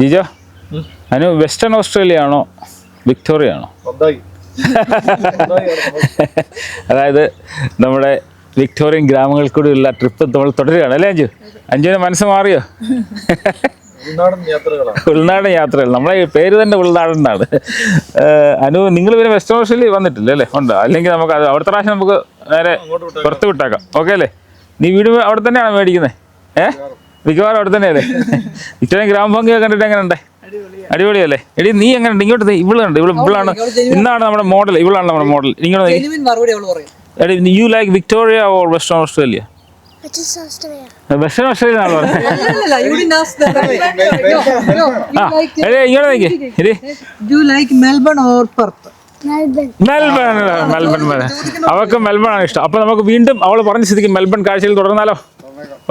Jijo? Anu western Australia ആണോ? Victoria ആണോ? അതായത് നമ്മുടെ വിക്ടോറിയൻ ഗ്രാമങ്ങളിൽ കൂടിയുള്ള ട്രിപ്പ് നമ്മൾ തുടരുകയാണ് അല്ലേ അഞ്ചു അഞ്ചുവിന് മനസ്സ് മാറിയോ? ഉൾനാടൻ യാത്രകൾ. നമ്മളെ പേര് തന്നെ ഉൾനാടൻ എന്നാണ്. ഏഹ് അനു നിങ്ങൾ പിന്നെ വെസ്റ്റേൺ ഓസ്ട്രേലിയ വന്നിട്ടില്ല അല്ലേ? ഉണ്ട്? അല്ലെങ്കിൽ നമുക്ക് അത് അവിടുത്തെ പ്രാവശ്യം നമുക്ക് നേരെ പുറത്ത് വിട്ടേക്കാം. ഓക്കെ അല്ലേ? നീ വീട് അവിടെ തന്നെയാണോ മേടിക്കുന്നത് ഏ? മിക്കവാറും അവിടെ തന്നെയല്ലേ? ഇത്രയും ഗ്രാമഭംഗിയൊക്കെ കണ്ടിട്ട് എങ്ങനെയുണ്ട്? അടിപൊളിയല്ലേ? എടി നീ എങ്ങനെയുണ്ട്? ഇങ്ങോട്ട് ദേ ഇവളുണ്ട് ഇവൾ ഇവളാണ് ഇന്നാണ് നമ്മുടെ മോഡൽ ഇവളാണ് നമ്മുടെ മോഡൽ ഇങ്ങോട്ട് എടി you like Victoria or western Australia western Australia ആണോ പറഞ്ഞത്. ഇങ്ങോട്ട് നോക്കി. എടി. You Melbourne or Melbourne Melbourne. അവൾക്ക് മെൽബൺ ആണ് ഇഷ്ടം. അപ്പൊ നമുക്ക് വീണ്ടും അവൾ പറഞ്ഞ സ്ഥിതിക്ക് മെൽബൺ കാഴ്ചയിൽ തുടർന്നാലോ?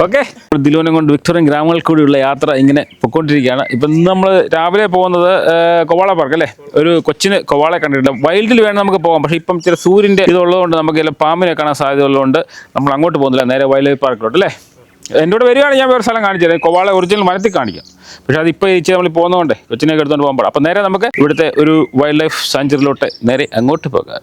ഓക്കെ. ദിലുവിനെ കൊണ്ട് വിക്ടോറിയൻ ഗ്രാമങ്ങളിൽ കൂടിയുള്ള യാത്ര ഇങ്ങനെ പൊയ്ക്കൊണ്ടിരിക്കുകയാണ് ഇപ്പം നമ്മൾ രാവിലെ പോകുന്നത് കോവാള പാർക്ക് അല്ലേ? ഒരു കൊച്ചിന് കൊവാളെ കണ്ടിട്ടില്ല വൈൽഡിൽ വേണം നമുക്ക് പോകാം. പക്ഷേ ഇപ്പം ചില സൂര്യന്റെ ഇതുള്ളതുകൊണ്ട് നമുക്ക് ചില പാമ്പിനെ കാണാൻ സാധ്യത ഉള്ളതുകൊണ്ട് നമ്മൾ അങ്ങോട്ട് പോകുന്നില്ല. നേരെ വൈൽഡ് ലൈഫ് പാർക്കിലോട്ട് അല്ലേ? എന്നോട് കൂടെ വരികയാണെങ്കിൽ ഞാൻ വേറെ സ്ഥലം കാണിച്ചു തരാം. കൊവാള ഒറിജിനൽ മരത്തിൽ കാണിക്കാം. പക്ഷേ അതിപ്പോൾ ഈ നമ്മൾ പോകുന്നതുകൊണ്ട് കൊച്ചിനെ എടുത്തുകൊണ്ട് പോകാൻ പാടാം. അപ്പം നേരെ നമുക്ക് ഇവിടുത്തെ ഒരു വൈൽഡ് ലൈഫ് സാഞ്ചുറിയിലോട്ട് നേരെ അങ്ങോട്ട് പോകാം.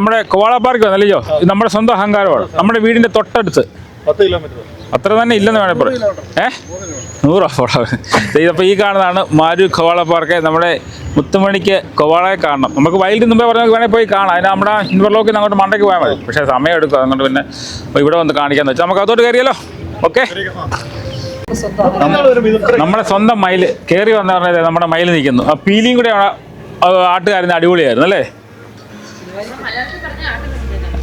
നമ്മുടെ കോവാള പാർക്ക് വന്നല്ലോ ഇത് നമ്മുടെ സ്വന്തം അഹങ്കാരമാണ്. നമ്മുടെ വീടിന്റെ തൊട്ടടുത്ത്. പത്ത് കിലോമീറ്റർ. അത്ര തന്നെ ഇല്ലെന്ന് വേണേ പറയാം. ഏ നൂറോ അപ്പൊ ഈ കാണുന്നതാണ് മാരു കോവാള പാർക്ക്. നമ്മുടെ മുത്തുമണിക്ക് കോവാളയെ കാണണം. നമുക്ക് വൈകിട്ട് മുമ്പേ പറഞ്ഞാൽ വേണേൽ പോയി കാണാം. അതിന് നമ്മുടെ ഇൻവർലോക്കിൽ അങ്ങോട്ട് മണ്ടയ്ക്ക് പോയാൽ മതി. പക്ഷേ സമയം എടുക്കും. അങ്ങോട്ട് പിന്നെ ഇവിടെ വന്ന് കാണിക്കാന്ന് വെച്ചാൽ നമുക്ക് അതോട്ട് കയറിയല്ലോ. ഓക്കെ? നമ്മുടെ സ്വന്തം മയിൽ കയറി വന്ന പറഞ്ഞാൽ നമ്മുടെ മയിൽ നിൽക്കുന്നു. ആ പീലിയും കൂടെ ആട്ടുകാരുന്ന അടിപൊളിയായിരുന്നു അല്ലേ?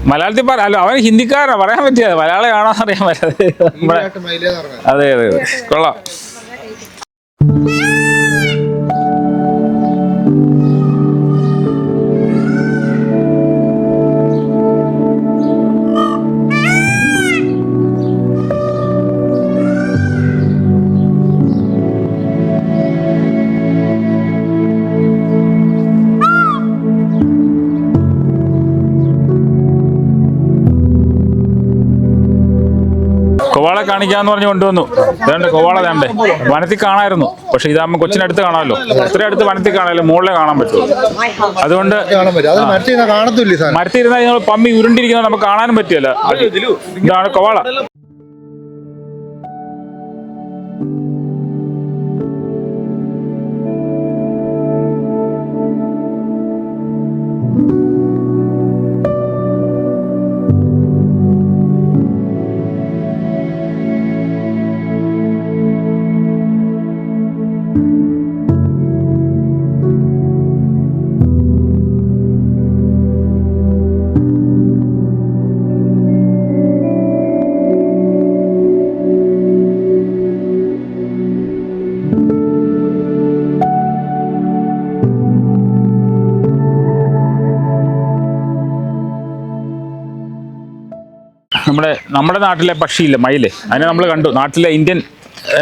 മലയാളത്തിൽ പറ അല്ല അവൻ ഹിന്ദിക്കാരനാ പറയാൻ പറ്റിയത് മലയാളം കാണാൻ അറിയാൻ പറ്റാതെ അതെ അതെ അതെ. കൊള്ളാം. കാണിക്കാന്ന് പറഞ്ഞ് കൊണ്ടുവന്നു. വേണ്ട കോവാള വേണ്ടേ വനത്തിൽ കാണായിരുന്നു. പക്ഷെ ഇതാകുമ്പോൾ കൊച്ചിനടുത്ത് കാണാമല്ലോ. എത്ര അടുത്ത് വനത്തിൽ കാണാമല്ലോ. മുകളിലെ കാണാൻ പറ്റുള്ളൂ. അതുകൊണ്ട് മരത്തിരുന്നാൽ നിങ്ങൾ പമ്മി ഉരുണ്ടിരിക്കുന്നത് നമുക്ക് കാണാനും പറ്റിയല്ല ഇതാണ് കൊവാള നമ്മുടെ നമ്മുടെ നാട്ടിലെ പക്ഷിയില്ല മയിൽ? അതിനെ നമ്മൾ കണ്ടു. നാട്ടിലെ ഇന്ത്യൻ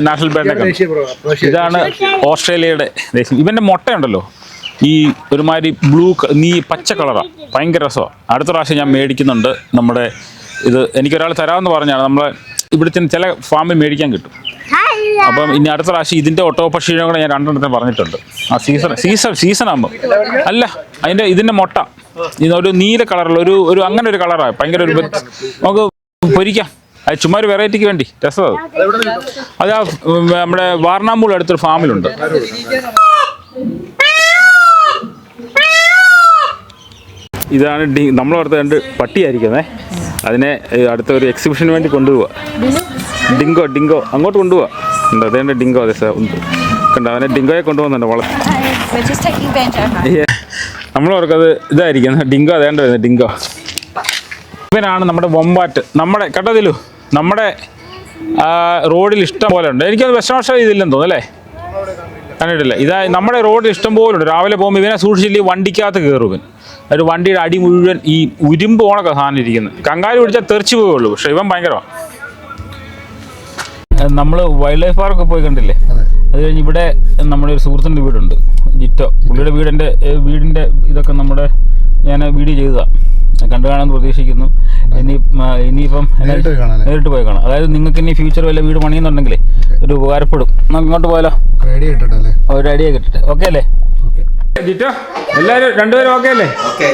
നാഷണൽ ബേർഡൊക്കെ ഇതാണ് ഓസ്ട്രേലിയയുടെ ദേശം ഇവന്റെ മുട്ടയുണ്ടല്ലോ. ഈ ഒരുമാതിരി ബ്ലൂ നീ പച്ച കളറാണ് ഭയങ്കര രസമാണ് അടുത്ത പ്രാവശ്യം ഞാൻ മേടിക്കുന്നുണ്ട്. നമ്മുടെ ഇത് എനിക്കൊരാൾ തരാമെന്ന് പറഞ്ഞാണ്. നമ്മളെ ഇവിടുത്തെ ചില ഫാമിൽ മേടിക്കാൻ കിട്ടും. അപ്പം ഇനി അടുത്ത പ്രാവശ്യം ഇതിന്റെ ഓട്ടോ പക്ഷിയും കൂടെ ഞാൻ രണ്ടെണ്ണത്തിന് പറഞ്ഞിട്ടുണ്ട്. ആ സീസൺ സീസൺ സീസൺ ആകുമ്പോൾ അല്ല അതിന്റെ ഇതിന്റെ മുട്ട. ഇതൊരു നീല കളറുള്ള ഒരു ഒരു അങ്ങനെ ഒരു കളറാണ് ഭയങ്കര ഒരു നമുക്ക് പൊരിക്കാം. അത് ചുമ്മാ ഒരു വെറൈറ്റിക്ക് വേണ്ടി. രസം അത്. അത് ആ നമ്മുടെ വാർണാമൂൾ അടുത്തൊരു ഫാമിലുണ്ട്. ഇതാണ് ഡി നമ്മൾ അടുത്ത് രണ്ട് പട്ടിയായിരിക്കുന്നേ. അതിനെ അടുത്ത ഒരു എക്സിബിഷന് വേണ്ടി കൊണ്ടുപോവാ. Dingo Dingo. അങ്ങോട്ട് കൊണ്ടുപോവാ. ഉണ്ട് അതേണ്ട ഡിങ്കോ അതെ സാർ ഉണ്ട്. കണ്ടോ അവനെ ഡിങ്കോയെ കൊണ്ടുപോകുന്നുണ്ട് വളരെ നമ്മളവർക്കത് ഇതായിരിക്കുന്നത് ഡിങ്കോ അതേണ്ട വരുന്നത് ഡിങ്കോ. ഇവനാണ് നമ്മുടെ വൊമ്പാറ്റ്. നമ്മുടെ കേട്ടതിലു നമ്മുടെ റോഡിൽ ഇഷ്ടം പോലെ ഉണ്ട്. എനിക്കത് വിഷമോഷ ഇതില്ലെന്ന് തോന്നുന്നു അല്ലേ? കണ്ടിട്ടില്ല. ഇതാ നമ്മുടെ റോഡിൽ ഇഷ്ടം പോലെ ഉണ്ട്. രാവിലെ പോകുമ്പോൾ ഇവനെ സൂക്ഷിച്ചില്ല വണ്ടിക്കകത്ത് കയറും ഇവൻ. ഒരു വണ്ടിയുടെ അടി മുഴുവൻ ഈ ഉരുമ്പ് ഓണൊക്കെ സാധനം ഇരിക്കുന്നത് കങ്കാരി പിടിച്ചാൽ തെറിച്ചു പോവുള്ളൂ പക്ഷെ ഇവൻ ഭയങ്കരമാണ് നമ്മൾ വൈൽഡ് ലൈഫ് പാർക്ക് പോയി കണ്ടില്ലേ? അതെ. കഴിഞ്ഞ് ഇവിടെ നമ്മുടെ ഒരു സുഹൃത്തിന്റെ വീടുണ്ട്. ജിറ്റോ. പുള്ളിയുടെ വീടിന്റെ വീടിന്റെ ഇതൊക്കെ നമ്മുടെ ഞാൻ വീഡിയോ ചെയ്തതാണ് കണ്ടു കാണാൻ പ്രതീക്ഷിക്കുന്നു. ഇനി ഇനിയിപ്പം നേരിട്ട് പോയി കാണാം നേരിട്ട് പോയി കാണാം. അതായത് നിങ്ങൾക്ക് ഇനി ഫ്യൂച്ചർ വല്ല വീട് പണിയുന്നുണ്ടെങ്കിലേ ഒരു ഉപകാരപ്പെടും. നമുക്ക് ഇങ്ങോട്ട് പോയാലോ? ഒരു ഐഡിയ കിട്ടട്ടെ ഓക്കെ അല്ലേ? ജിറ്റോ എല്ലാവരും രണ്ടുപേരും ഓക്കെ അല്ലേ? ഓക്കെ.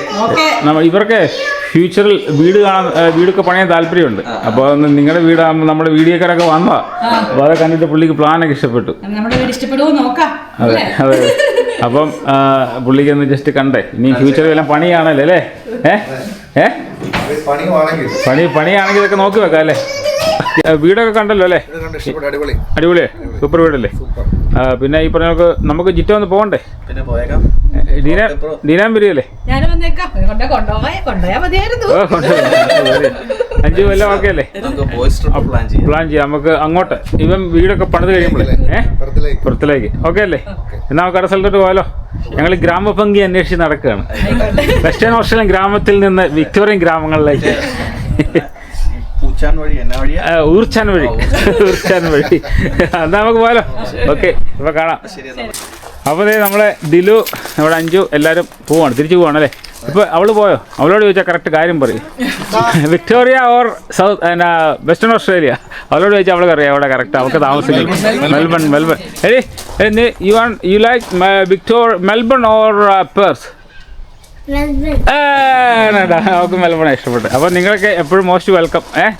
നമ്മ- ഇവർക്ക് ഫ്യൂച്ചറിൽ വീട് കാണാൻ വീടൊക്കെ പണിയാൻ താല്പര്യമുണ്ട്. അപ്പോൾ നിങ്ങളുടെ വീടാകുമ്പോൾ നമ്മുടെ വീഡിയോക്കാരൊക്കെ വന്നതാ. അപ്പോൾ അത് കണ്ടിട്ട് പുള്ളിക്ക് പ്ലാനൊക്കെ ഇഷ്ടപ്പെട്ടു. നമ്മുടെ വീട് ഇഷ്ടപ്പെടുവോ നോക്കാം. അതെ അതെ അപ്പം പുള്ളിക്ക് ഒന്ന് ജസ്റ്റ് കണ്ടേ. ഇനി ഫ്യൂച്ചറിൽ എല്ലാം പണിയാണല്ലേ അല്ലേ? ഏ? ഏ? പണി പണിയാണെങ്കിൽ ഇതൊക്കെ നോക്കി വെക്കാം അല്ലേ? വീടൊക്കെ കണ്ടല്ലോ അല്ലേ? അടിപൊളി. അടിപൊളിയേ സൂപ്പർ വീടല്ലേ? പിന്നെ ഈ പറഞ്ഞ നമുക്ക് നമുക്ക് ജിറ്റ ഒന്ന് പോകണ്ടേ? ഡീനാൻ വരികയല്ലേ? അഞ്ചു കൊല്ലം ഓക്കെ അല്ലേ പ്ലാൻ ചെയ്യാം. നമുക്ക് അങ്ങോട്ട്. ഇവൻ വീടൊക്കെ പണിത് കഴിയുമ്പോഴേ. ഏഹ് പുറത്തിലേക്ക്. പുറത്തിലേക്ക്. ഓക്കെ അല്ലേ? എന്നാ നമുക്ക് അടുത്ത സ്ഥലത്തോട്ട് പോയാലോ? ഞങ്ങൾ ഗ്രാമഭംഗി അന്വേഷിച്ച് നടക്കുകയാണ്. വെസ്റ്റേൺ ഓസ്ട്രേലിയൻ ഗ്രാമത്തിൽ നിന്ന് വിക്ടോറിയൻ ഗ്രാമങ്ങളിലേക്ക്. ഊർച്ചാൻ വഴി. ഊർച്ചാൻ വഴി. എന്നാ നമുക്ക് പോയാലോ ഓക്കെ ഇപ്പൊ കാണാം. അപ്പൊ നമ്മളെ ദിലു നമ്മുടെ അഞ്ചു എല്ലാരും പോവാണ്. തിരിച്ചു പോവാണ് അല്ലേ? ഇപ്പൊ അവൾ പോയോ? അവളോട് ചോദിച്ചാൽ കറക്റ്റ് കാര്യം പറയും. വിക്ടോറിയ ഓർ സൗത്ത് എന്നാ വെസ്റ്റേൺ ഓസ്ട്രേലിയ? അവളോട് ചോദിച്ചാൽ അവൾക്ക് അറിയാം അവിടെ കറക്റ്റ് അവൾക്ക് താമസിക്കും മെൽബൺ മെൽബൺ. എടി യു ആൺ you like Victor Melbourne or Perth. അവൾക്ക് മെൽബൺ ഇഷ്ടപ്പെട്ടു അപ്പോൾ നിങ്ങൾക്ക് എപ്പോഴും മോസ്റ്റ് വെൽക്കം ഏഹ്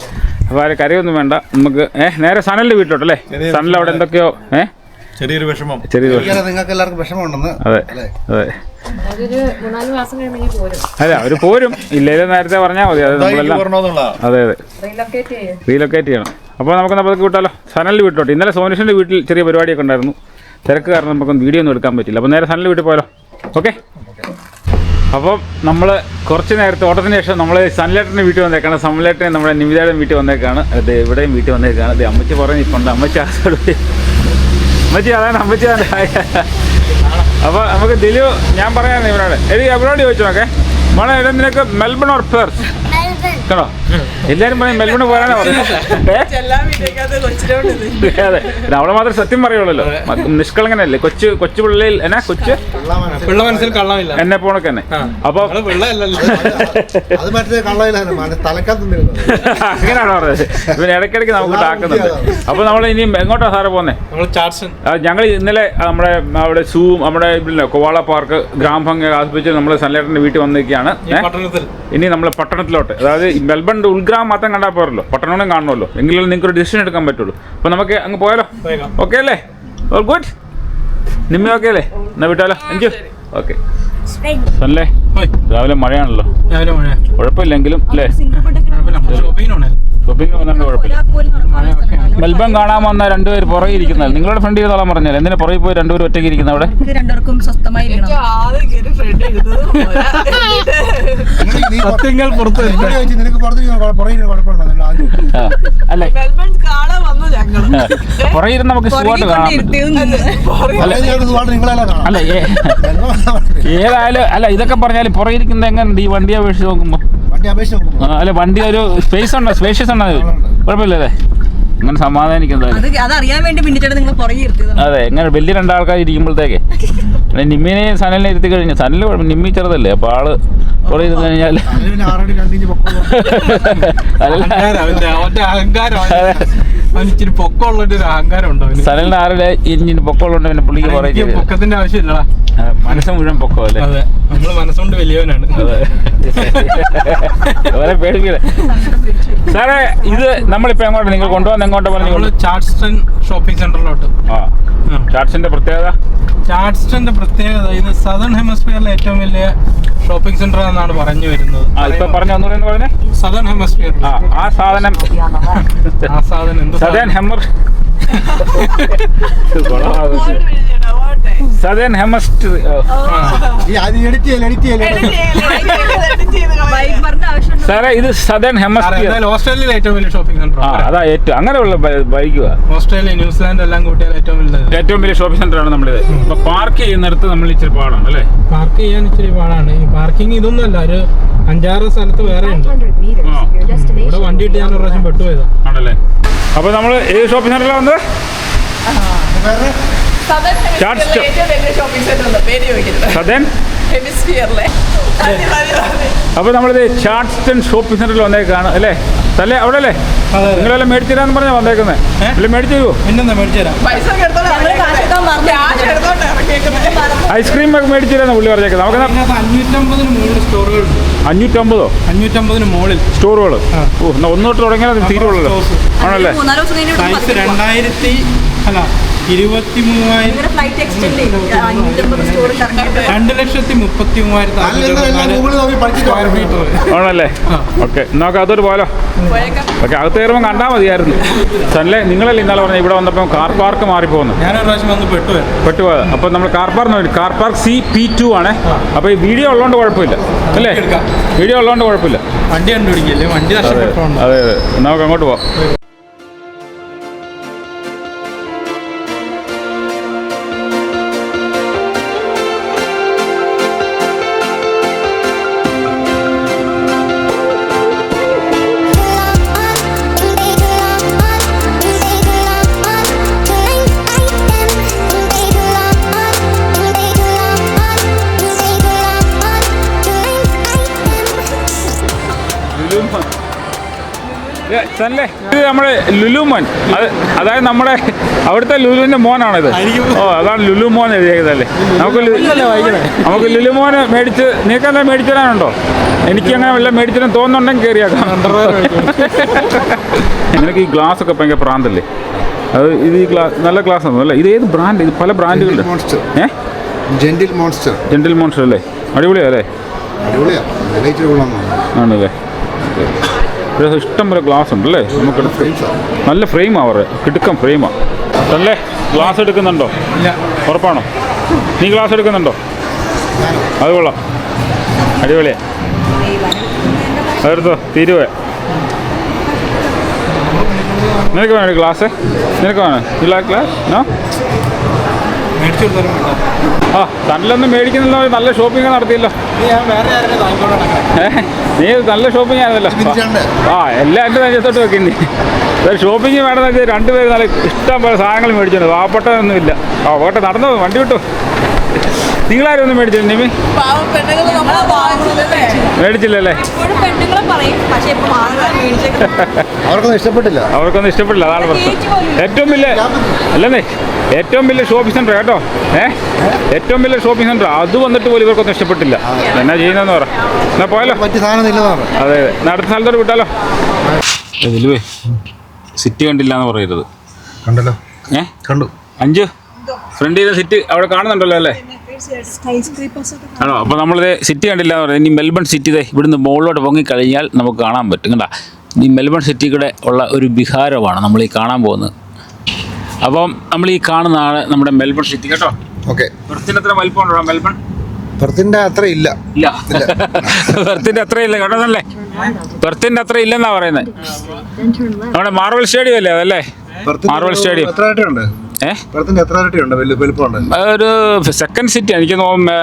അപ്പോൾ ആരും കരയൊന്നും വേണ്ട. നമുക്ക് ഏഹ് നേരെ സനലിന്റെ വീട്ടിലോട്ടല്ലേ സനൽ അവിടെ എന്തൊക്കെയോ ഏ? ചെറിയൊരു വിഷമം. ചെറിയ നിങ്ങൾക്ക് എല്ലാവർക്കും വിഷമമുണ്ടെന്ന്. അതെ അല്ലേ? അതെ. അല്ല അവർ പോരും. ഇല്ലെങ്കിലും നേരത്തെ പറഞ്ഞാൽ മതി അത് നമ്മളെല്ലാം അതെ അതെ. റീലൊക്കേറ്റ് ചെയ്യും. റീലൊക്കേറ്റ് ചെയ്യണം. അപ്പോൾ നമുക്ക് നമുക്ക് വിട്ടാലോ? സനലിൽ വീട്ടിലോട്ട് ഇന്നലെ സോനുഷിന്റെ വീട്ടിൽ ചെറിയ പരിപാടിയൊക്കെ ഉണ്ടായിരുന്നു. തിരക്ക് കാരണം നമുക്കൊന്നും വീഡിയോ ഒന്നും എടുക്കാൻ പറ്റില്ല. അപ്പോൾ നേരെ സനലിൽ വീട്ടിൽ പോയാലോ? ഓക്കെ? അപ്പം നമ്മൾ കുറച്ച് നേരത്തെ ഓട്ടത്തിന് ശേഷം നമ്മൾ സൺലേട്ടന്റെ വീട്ടിൽ വന്നേക്കാണ്. സൺലേട്ടനെ നമ്മുടെ നിമിതയുടെ വീട്ടിൽ വന്നേക്കാണ്. അത് ഇവിടെയും വീട്ടിൽ വന്നേക്കാണ്. അത് അമ്മച്ചി പറഞ്ഞിട്ടുണ്ട് ഇപ്പം ഉണ്ട്. അമ്മച്ചി ആസോട്. അമ്മച്ചി അതാണ് അമ്മച്ചി അപ്പോൾ നമുക്ക് ദിലു ഞാൻ പറയാൻ ഇവരോട്. എടി എവിടെ ചോദിച്ചു നോക്കേ മോളെ നിനക്ക് മെൽബൺ ഓർ Melbourne. കേട്ടോ എല്ലാരും പറയും മെൽബണ് പോരാനാ പറഞ്ഞത്. അതെ അവളെ മാത്രം സത്യം പറയുള്ളല്ലോ. നിഷ്കളങ്ങനല്ലേ നിഷ്കളങ്കനല്ലേ? കൊച്ചു കൊച്ചു പിള്ളയിൽ എന്നാ കൊച്ചു? പിള്ള മനസ്സിൽ കള്ളമില്ല. എന്നെ പോണൊക്കെ തന്നെ. അപ്പൊ നമ്മൾ അങ്ങനെയാണോ പറഞ്ഞത്? ഇവൻ ഇടയ്ക്കിടയ്ക്ക് നമുക്ക് ടാക്കുന്നുണ്ട് അപ്പൊ നമ്മൾ ഇനി എങ്ങോട്ടാ സാറ് പോന്നെ? നമ്മൾ ഞങ്ങൾ ഇന്നലെ നമ്മുടെ അവിടെ സൂ നമ്മുടെ കോവാള പാർക്ക് ഗ്രാമഭംഗി ആസ്വദിച്ച് നമ്മൾ സൺലൈറ്റിന്റെ വീട്ടിൽ വന്നിരിക്കുകയാണ്. ഈ പട്ടണത്തിൽ. ഇനി നമ്മൾ പട്ടണത്തിലോട്ട്. അതായത് ഈ മെൽബണിന്റെ ഉൾഗ്രാമം മാത്രം കണ്ടാൽ പോരല്ലോ. പട്ടണവും കാണണമല്ലോ. എങ്കിലും നിങ്ങൾക്ക് ഒരു ഡിസിഷൻ എടുക്കാൻ പറ്റുള്ളൂ. അപ്പൊ നമുക്ക് അങ്ങ് പോയാലോ. ഓക്കെ അല്ലേ? ഓൾ ഗുഡ് നിമ്മ ഓക്കെ അല്ലേ? എന്നാ വിട്ടാലോ? അഞ്ചു ഓക്കെ അല്ലേ രാവിലെ മഴയാണല്ലോ. രാവിലെ മഴ കുഴപ്പമില്ലെങ്കിലും അല്ലേ? ഷോപ്പിംഗ് വന്നിട്ട് കുഴപ്പമില്ല. മെൽബൺ കാണാൻ വന്ന രണ്ടുപേർ പുറകെ ഇരിക്കുന്നത്. നിങ്ങളുടെ ഫ്രണ്ട് ചെയ്തോളാൻ പറഞ്ഞാൽ എന്തിനാ പുറകെ പോയി രണ്ടുപേരും ഒറ്റയ്ക്ക് ഇരിക്കുന്ന അവിടെ? രണ്ടുപേർക്കും സ്വസ്ഥമായി സത്യങ്ങൾ പുറത്ത്. അല്ലേ. പുറകെ ഇരുന്ന് നമുക്ക് സുഖമായിട്ട് കാണാം. അല്ല ഏതായാലും അല്ല ഇതൊക്കെ പറഞ്ഞാലും പുറകെ ഇരിക്കുന്നത് എങ്ങനെ? ഈ വണ്ടിയെ അപേക്ഷിച്ച് നോക്കുമ്പോൾ അല്ല വണ്ടി ഒരു സ്പേസ് ഉണ്ടോ? സ്പേഷ്യസ് ഉണ്ടോ? അത് കുഴപ്പമില്ലല്ലേ അങ്ങനെ സമാധാനിക്കുന്നത് അത് ഇങ്ങനെ വലിയ രണ്ടാൾക്കാർ ഇരിക്കുമ്പോഴത്തേക്ക്. പിന്നെ നിമ്മിനെ സനലിനെ ഇരുത്തി കഴിഞ്ഞാൽ കുഴപ്പം നിമ്മി ചെറുതല്ലേ അപ്പൊ ആൾ കുറെ ഇരുന്ന് കഴിഞ്ഞാൽ പൊക്കം. അല്ല. അഹങ്കാരം അവന്റെ അവന്റെ അഹങ്കാരം അവന്. അവന് ഇച്ചിരി പൊക്കമുള്ളൊരു ഒരു അഹങ്കാരം ഉണ്ടോ സനലിന് ആരുടെ ഇഞ്ചിന് പൊക്കമുള്ളതുകൊണ്ട് പിന്നെ പുള്ളിക്ക് എനിക്ക് പൊക്കത്തിന്റെ ആവശ്യമില്ലടാ. മനസ്സ് മുഴുവൻ പൊക്കം അല്ലേ? അതെ. നമ്മൾ മനസ്സുകൊണ്ട് വലിയവനാണ്. അവരെ പേടിക്കണേ സാറേ ഇത് നമ്മളിപ്പോ എങ്ങോട്ട്? നിങ്ങൾ കൊണ്ടുവന്ന് എങ്ങോട്ട് പറഞ്ഞു ചാർട്സ്റ്റൺ ഷോപ്പിംഗ് സെന്ററിലോട്ട്. ആ. ചാർട്സിന്റെ പ്രത്യേകത? ചാർട്സ്റ്റന്റെ പ്രത്യേകത ഇത് സദൺ ഹെമസ്ഫിയറിലെ ഏറ്റവും വലിയ ഷോപ്പിംഗ് സെന്റർ എന്നാണ് പറഞ്ഞു വരുന്നത്. ആ ഇപ്പൊ പറഞ്ഞു ഒന്നുകൂടെ പറഞ്ഞേ? സദേൺ ഹെമസ്ഫിയർ ആ ആ സാധനം. ആ സാധനം എന്ത് സദേൻ ഹെമർ സദേൻ ഹെമസ്റ്റ് എഡിറ്റ് ചെയ്യൽ എഡിറ്റ് ആവശ്യമുണ്ട് സാറേ ഇത് സദേൺ ഹെമസ്ഫിയർ ഓസ്ട്രേലിയയിലെ ഏറ്റവും വലിയ ഷോപ്പിംഗ് സെന്റർ അതാ ഏറ്റവും അങ്ങനെയുള്ള ബൈക്കുക ഓസ്ട്രേലിയ ന്യൂസിലാൻഡ് എല്ലാം കൂട്ടിയാൽ ഏറ്റവും വലുത് ഏറ്റവും വലിയ ഷോപ്പിംഗ് സെന്റർ ആണ് നമ്മളിത്. ഇപ്പൊ പാർക്ക് ചെയ്യുന്നിടത്ത് നമ്മൾ ഇച്ചിരി പാടാണ് അല്ലേ? പാർക്ക് ചെയ്യാൻ ഇച്ചിരി പാടാണ്. ഈ പാർക്കിംഗ് ഇതൊന്നുമല്ല ഒരു അഞ്ചാറ് സ്ഥലത്ത് വേറെ ഉണ്ട്. 500 meters, your destination ഇവിടെ വണ്ടി ഇട്ട് ഞാൻ ഒരു പ്രാവശ്യം പെട്ടുപോയതാ. ആണല്ലേ? അപ്പോൾ നമ്മൾ ഏത് ഷോപ്പിംഗ് സെന്ററിലാണ് വന്നത്? സദേൻ ഹെമിസ്ഫിയറിലെ അപ്പോൾ നമ്മളിത് ചാർട്ട്സ്റ്റൺ ഷോപ്പിംഗ് സെന്ററിൽ വന്നേക്കാണ് അല്ലേ? അല്ലേ അവിടെ അല്ലേ. നിങ്ങളെല്ലാം മേടിച്ചു തരാന്ന് പറഞ്ഞാൽ വന്നേക്കുന്നത് അല്ല മേടിച്ചു ഐസ്ക്രീം ഒക്കെ മേടിച്ചു തരാന്ന് പുള്ളി പറഞ്ഞേക്കുന്നത് നമുക്ക് അഞ്ഞൂറ്റമ്പതിന് മുകളിൽ സ്റ്റോറുകൾ അഞ്ഞൂറ്റമ്പതോ? അഞ്ഞൂറ്റമ്പതിന് മുകളിൽ. സ്റ്റോറുകൾ. ഓ എന്നാൽ ഒന്നോട്ട് തൊട്ട് തുടങ്ങിയാൽ തീരുള്ളൂ ആണല്ലേ? രണ്ടായിരത്തി അല്ല ഇരുപത്തി മൂവായിരം ഫ്ലൈറ്റ് എക്സ്റ്റെൻഡ് അഞ്ഞൂറ്റമ്പത് സ്റ്റോർ കറങ്ങിയിട്ട് രണ്ട് ലക്ഷത്തി മുപ്പത്തി മൂവായിരത്തി ആണല്ലേ? ഓക്കെ നോക്കാം അതൊരു പോലോ. ഓക്കെ അകത്ത് കയറുമ്പോൾ കണ്ടാൽ മതിയായിരുന്നു. സല്ലേ നിങ്ങളല്ലേ ഇന്നലെ പറഞ്ഞു ഇവിടെ വന്നപ്പോൾ കാർ പാർക്ക് മാറിപ്പോകുന്നു പെട്ടുപോയത്. അപ്പോൾ നമ്മൾ car park car park C P two ആണ്. അപ്പോൾ ഈ വീഡിയോ ഉള്ളതുകൊണ്ട് കുഴപ്പമില്ല. അല്ലേ? വീഡിയോ ഉള്ളതുകൊണ്ട് കുഴപ്പമില്ല. വണ്ടി കണ്ടുപിടിക്കല്ലേ? വണ്ടി അതെ അതെ നമുക്ക് അങ്ങോട്ട് പോവാം. സനല്ലേ ഇത് നമ്മുടെ ലുലുമോൻ അത് അതായത് നമ്മുടെ അവിടുത്തെ ലുലുവിന്റെ മോനാണിത്. ഓ അതാണ് ലുലു മോൻ എഴുതിയതല്ലേ നമുക്ക് നമുക്ക് ലുലുമോൻ മേടിച്ച് നിങ്ങൾക്ക് എന്താ മേടിച്ചു തരാനുണ്ടോ എനിക്ക് അങ്ങനെ വല്ല മേടിച്ചു തരാൻ തോന്നുന്നുണ്ടെങ്കിൽ കയറിയാക്കാം നിനക്ക് ഈ ഗ്ലാസ് ഒക്കെ ഭയങ്കര പ്രാന്തല്ലേ? അത് ഇത് ഈ ഗ്ലാസ് നല്ല ഗ്ലാസ് ആണോ? അല്ലേ ഇത് ഏത് ബ്രാൻഡ് ഇത് പല ബ്രാൻഡുകളുണ്ട് ഏ? ജെന്റിൽ മോൺസ്റ്റർ ജെന്റിൽ മോൺസ്റ്റർ അല്ലേ? അടിപൊളിയാ അല്ലേ? അടിപൊളിയാ. ആണല്ലേ? ഇഷ്ടം പോലെ ഗ്ലാസ് ഉണ്ട് അല്ലേ നമുക്ക് നല്ല ഫ്രെയിം അവറ് കിടുക്കം ഫ്രെയിമാണ് അല്ലേ ഗ്ലാസ് എടുക്കുന്നുണ്ടോ? ഉറപ്പാണോ? നീ ഗ്ലാസ് എടുക്കുന്നുണ്ടോ? അത് കൊള്ളാം. അടിപൊളിയാ. അതെടുത്തോ തീരുവേ. നിനക്ക് വേണോ ഗ്ലാസ് നിനക്ക് വേണോ? ഗ്ലാസ് നോ മേടിച്ചു ആ തന്നിലൊന്നും മേടിക്കുന്നില്ല നല്ല ഷോപ്പിംഗ് നടത്തിയല്ലോ? നീ നല്ല ഷോപ്പിംഗ് ആയിരുന്നല്ലോ. ആ എല്ലാം എന്റെ നെഞ്ചത്തോട്ട് വെക്കുന്നേ ഒരു ഷോപ്പിംഗ് വേണമെന്ന് വെച്ചാൽ രണ്ടുപേര് നല്ല ഇഷ്ടം പോലെ സാധനങ്ങൾ മേടിച്ചിട്ടുണ്ട് പാവപ്പെട്ടൊന്നുമില്ല ആ പോട്ടെ നടന്നു വണ്ടി വിട്ടു. നിങ്ങളാരും ഒന്നും മേടിച്ചില്ല നിമി? മേടിച്ചില്ലല്ലേ? അവർക്കൊന്നും ഇഷ്ടപ്പെട്ടില്ല. അവർക്കൊന്നും ഇഷ്ടപ്പെട്ടില്ല അതാണ് പ്രശ്നം. ഏറ്റവും വലിയ അല്ലെന്നേ ഏറ്റവും വലിയ ഷോപ്പിംഗ് സെന്റർ കേട്ടോ. ഏ? ഏറ്റവും വലിയ ഷോപ്പിംഗ് സെന്റർ അത് വന്നിട്ട് പോലും ഇവർക്കൊന്നും ഇഷ്ടപ്പെട്ടില്ല. എന്നാ ചെയ്യുന്നതെന്ന് പറ. എന്നാ പോയാലോ? അതെ അതെ. അടുത്ത സ്ഥലത്തോട്ട് വിട്ടാലോ? സിറ്റി കണ്ടില്ല എന്ന് പറയരുത്. കണ്ടല്ലോ. ഏ? കണ്ടു. അഞ്ച്? ഫ്രണ്ട് ചെയ്ത സിറ്റി അവിടെ കാണുന്നുണ്ടല്ലോ അല്ലേ? ആണോ? അപ്പോൾ നമ്മളിത് സിറ്റി കണ്ടില്ല എന്ന് പറയുന്നത് ഇനി മെൽബൺ സിറ്റി ഇതേ ഇവിടുന്ന് മുകളിലോട്ട് പൊങ്ങി കഴിഞ്ഞാൽ നമുക്ക് കാണാൻ പറ്റും. കണ്ടാ? ഈ മെൽബൺ സിറ്റിയുടെ ഉള്ള ഒരു വിഹാരമാണ് നമ്മൾ ഈ കാണാൻ പോകുന്നത്. അപ്പം നമ്മൾ ഈ കാണുന്ന ആൾ നമ്മുടെ മെൽബൺ സിറ്റി കേട്ടോ? ഓക്കെ. ബെർത്തിന് എത്ര വലിപ്പമുണ്ടോ മെൽബൺ? പെർത്തിന്റെ അത്ര ഇല്ല. ഇല്ല. അത്ര ഇല്ല കേട്ടോ അല്ലേ ബെർത്തിന്റെ അത്ര ഇല്ലെന്നാ പറയുന്നത് നമ്മുടെ മാർവൽ സ്റ്റേഡിയം അല്ലേ അതല്ലേ? Marvel stadium. ഒരു സെക്കൻഡ് സിറ്റി എനിക്ക്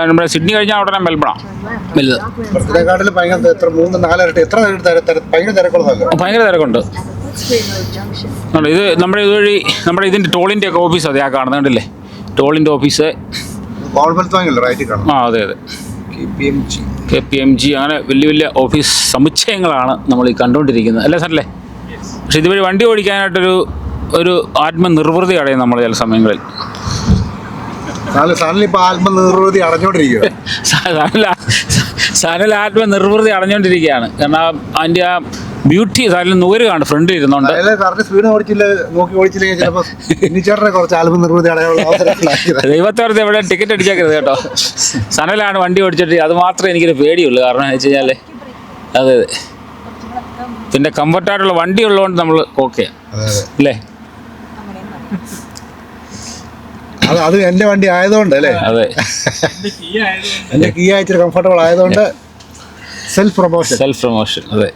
നമ്മുടെ സിഡ്നി കഴിഞ്ഞാൽ ഉടനെ മെൽബണാണ് വലുത്. ഭയങ്കര തിരക്കുണ്ട്. ഇത് നമ്മുടെ ഇതുവഴി നമ്മുടെ ഇതിന്റെ ടോളിന്റെ ഒക്കെ ഓഫീസ് അതെ ആ കാണുന്നത് കണ്ടില്ലേ? ടോളിന്റെ ഓഫീസ് ആ അതെ അതെ. K P M G. അങ്ങനെ വലിയ വലിയ ഓഫീസ് സമുച്ചയങ്ങളാണ് നമ്മൾ ഈ കണ്ടുകൊണ്ടിരിക്കുന്നത്. അല്ലേ സാറല്ലേ? പക്ഷെ ഇതുവഴി വണ്ടി ഓടിക്കാനായിട്ടൊരു ഒരു ആത്മനിർവൃതി അടയും നമ്മൾ ചില സമയങ്ങളിൽ. ആത്മനിർവൃതി അടഞ്ഞോണ്ടിരിക്കുക സാധന ആത്മനിർവൃതി അടഞ്ഞുകൊണ്ടിരിക്കുകയാണ് കാരണം അതിന്റെ ആ ബ്യൂട്ടി സാധനം നൂര് കാണും ഫ്രണ്ടിൽ ഇരുന്നുണ്ട്. സ്പീഡ് ഓടിച്ചില്ല നോക്കി ഓടിച്ചില്ലെങ്കിൽ കുറച്ച് ദൈവത്തോർത്ത് എവിടെ ടിക്കറ്റ് അടിച്ചേക്കരുത് കേട്ടോ. സനലാണ് വണ്ടി ഓടിച്ചിട്ട് അത് മാത്രമേ എനിക്കൊരു പേടിയുള്ളൂ. കാരണം എന്ന് വെച്ച് കഴിഞ്ഞാൽ അതെ അതെ. പിന്നെ കംഫർട്ടായിട്ടുള്ള വണ്ടി ഉള്ളതുകൊണ്ട് നമ്മൾ ഓക്കെ അല്ലേ? അത് അത് എന്റെ വണ്ടി ആയതുകൊണ്ട് അല്ലേ? അതെ. എന്റെ കീ ആയിട്ട് കംഫർട്ടബിൾ ആയതുകൊണ്ട് സെൽഫ് പ്രൊമോഷൻ സെൽഫ് പ്രൊമോഷൻ അതെ.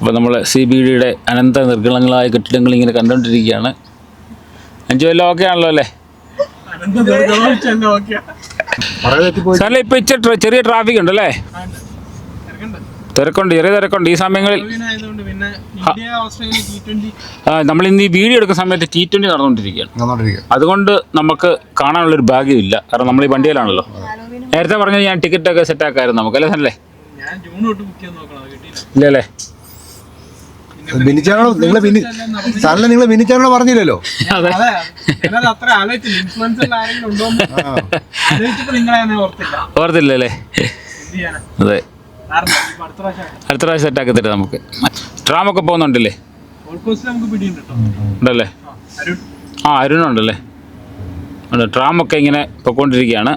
അപ്പോൾ നമ്മൾ സി ബി ഡിയുടെ അനന്ത നിർഗളങ്ങളായ കെട്ടിടങ്ങൾ ഇങ്ങനെ കണ്ടുകൊണ്ടിരിക്കുകയാണ്. അഞ്ചു കൊല്ലം ഓക്കെ ആണല്ലോ അല്ലേ? സാറേ ഇപ്പം സാറല്ലേ ഇച്ചിരി ചെറിയ ട്രാഫിക് ഉണ്ടല്ലേ തിരക്കുണ്ട് ചെറിയ തിരക്കുണ്ട് ഈ സമയങ്ങളിൽ. നമ്മൾ ഇന്ന് ഈ വീഡിയോ എടുക്കുന്ന സമയത്ത് ടി ട്വന്റി നടന്നുകൊണ്ടിരിക്കുകയാണ്. അതുകൊണ്ട് നമുക്ക് കാണാനുള്ളൊരു ഭാഗ്യമില്ല കാരണം നമ്മൾ ഈ വണ്ടിയിലാണല്ലോ. നേരത്തെ പറഞ്ഞാൽ ഞാൻ ടിക്കറ്റൊക്കെ സെറ്റാക്കായിരുന്നു നമുക്ക് അല്ലേ അല്ലേ ഞാൻ ബിനിച്ചാണോ നിങ്ങൾ ബിനി സാറിന് നിങ്ങൾ ബിനിച്ചാണോ പറഞ്ഞില്ലല്ലോ? ഓർത്തില്ലല്ലേ അതെ. അടുത്ത പ്രാവശ്യം സെറ്റ് ആക്കി സെറ്റാക്കി തരാം നമുക്ക്. ട്രാമൊക്കെ പോകുന്നുണ്ടല്ലേ? ഉണ്ടല്ലേ? ആ, അരുണുണ്ടല്ലേ ഉണ്ട്. ട്രാമൊക്കെ ഇങ്ങനെ പൊയ്ക്കൊണ്ടിരിക്കുകയാണ്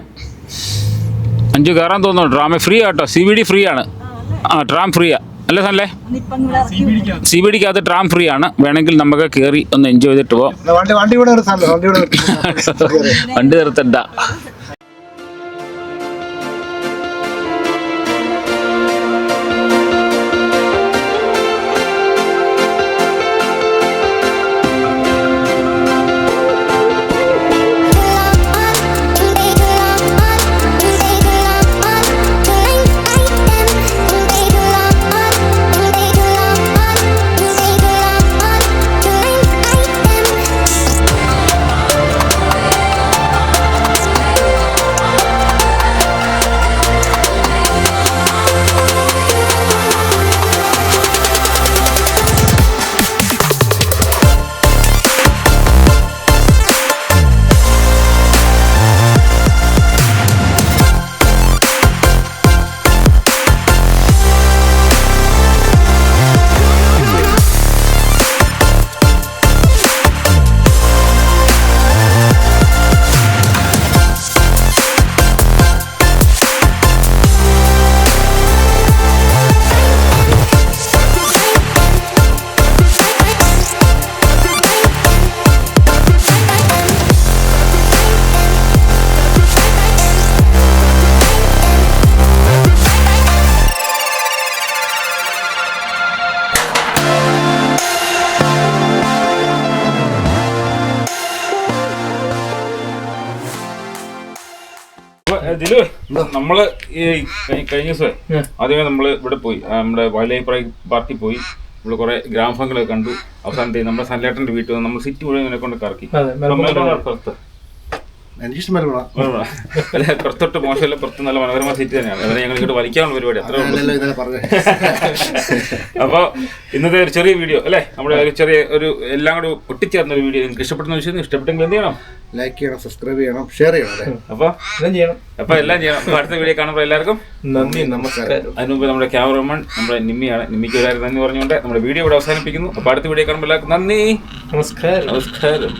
അഞ്ചു കയറാൻ തോന്നുന്നു. ട്രാമ ഫ്രീ ആട്ടോ. സി ബി ഡി ഫ്രീ ആണ്. ആ ട്രാം ഫ്രീയാ. അല്ലേ ഇവിടെ സി ബി ഡിക്കകത്ത് ട്രാം ഫ്രീ ആണ്. വേണമെങ്കിൽ നമുക്ക് കയറി ഒന്ന് എൻജോയ് ചെയ്തിട്ട് പോവാം. വണ്ടി നിർത്തണ്ട. നമ്മൾ ഈ കഴിഞ്ഞ ദിവസം ആദ്യമേ നമ്മൾ ഇവിടെ പോയി. നമ്മുടെ വൈൽഡ് ലൈഫ് പാർട്ടി പോയി. നമ്മൾ കുറെ ഗ്രാമഭംഗങ്ങളൊക്കെ കണ്ടു. അവസാനത്തെ നമ്മുടെ സൻലേട്ടന്റെ വീട്ടിൽ നമ്മൾ സിറ്റി മുഴുവൻ കൊണ്ട് കറക്കി. അല്ല, പുറത്തോട്ട് മോശമല്ല പുറത്ത് നല്ല മനോഹരമായ സീറ്റ് തന്നെയാണ്. അവരെ ഞങ്ങൾ ഇങ്ങോട്ട് വലിക്കാനുള്ള പരിപാടി അത്ര ഉള്ളൂ. അല്ലല്ലോ ഇന്നലെ പറഞ്ഞത് അപ്പൊ ഇന്നത്തെ ഒരു ചെറിയ വീഡിയോ അല്ലേ? നമ്മുടെ ഒരു ചെറിയ ഒരു എല്ലാം കൂടെ ഒട്ടിച്ചേർന്ന ഒരു വീഡിയോ നിങ്ങൾക്ക് ഇഷ്ടപ്പെടുന്ന വിഷയം ഇഷ്ടപ്പെട്ടെങ്കിൽ എന്ത് ചെയ്യണം? ലൈക്ക് ചെയ്യണം സബ്സ്ക്രൈബ് ചെയ്യണം ഷെയർ ചെയ്യണം അല്ലേ? അപ്പൊ എല്ലാം ചെയ്യണം. അപ്പൊ എല്ലാം ചെയ്യണം. അപ്പൊ അടുത്ത വീഡിയോ കാണുമ്പോൾ എല്ലാവർക്കും നന്ദി നമസ്കാരം. അതിന് മുമ്പ് നമ്മുടെ ക്യാമറമാൻ നമ്മുടെ നിമ്മിയാണ്. നിമ്മിക്ക് ഒരു നന്ദി പറഞ്ഞുകൊണ്ട് നമ്മുടെ വീഡിയോ ഇവിടെ അവസാനിപ്പിക്കുന്നു. അപ്പൊ അടുത്ത വീഡിയോ കാണുമ്പോൾ എല്ലാവർക്കും നന്ദി. നമസ്കാരം. നമസ്കാരം.